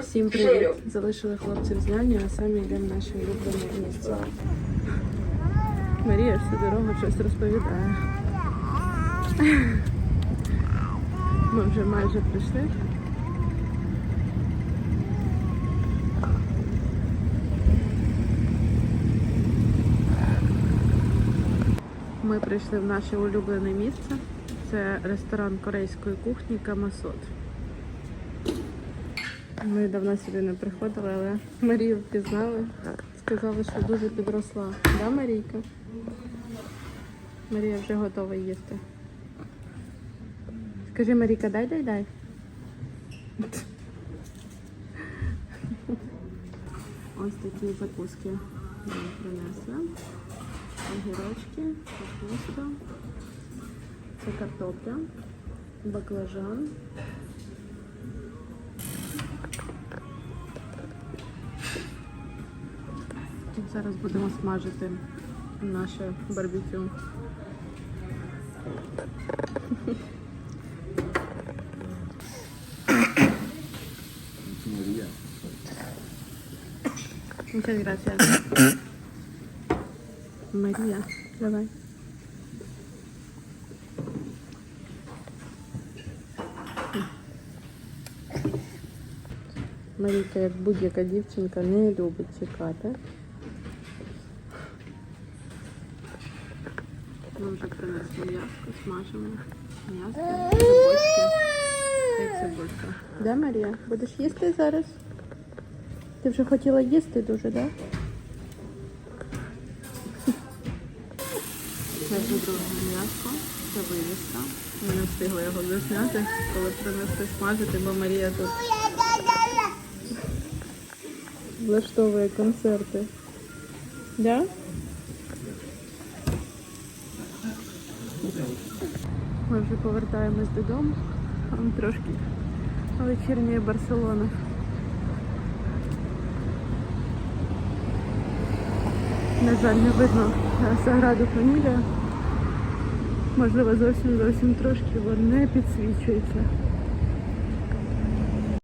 Всім привіт! Залишили хлопців з няню, а самі йдемо в наше улюблене місце. Марія всю дорогу щось розповідає. Ми вже майже прийшли. Ми прийшли в наше улюблене місце. Це ресторан корейської кухні Камасот. Ми давно сюди не приходили, але Марію впізнали. Сказали, що дуже підросла. Да, Марійка? Марія вже готова їсти. Скажи, Марійка, дай, дай, дай. Ось такі закуски нам принесли. Огірочки, капуста. Це картопля, баклажан. Зараз будемо смажити наше барбекю. Muchas gracias. Марія, давай. Марійка, як будь-яка дівчинка, не любить чекати. Ми вже принесли м'яско, смажимо. М'ясо, цибульки і цибулька. Де Марія? Будеш їсти зараз? Ти вже хотіла їсти дуже, так? Це вже друге м'ясо, це вивіска. Ми не встигли його засняти, коли принесли смажити, бо Марія тут влаштовує концерти. Да? Ми вже повертаємось додому. Там трошки вечірня Барселона. На жаль, не видно е, Саграду Фамілія. Можливо, зовсім зовсім трошки, бо не підсвічується.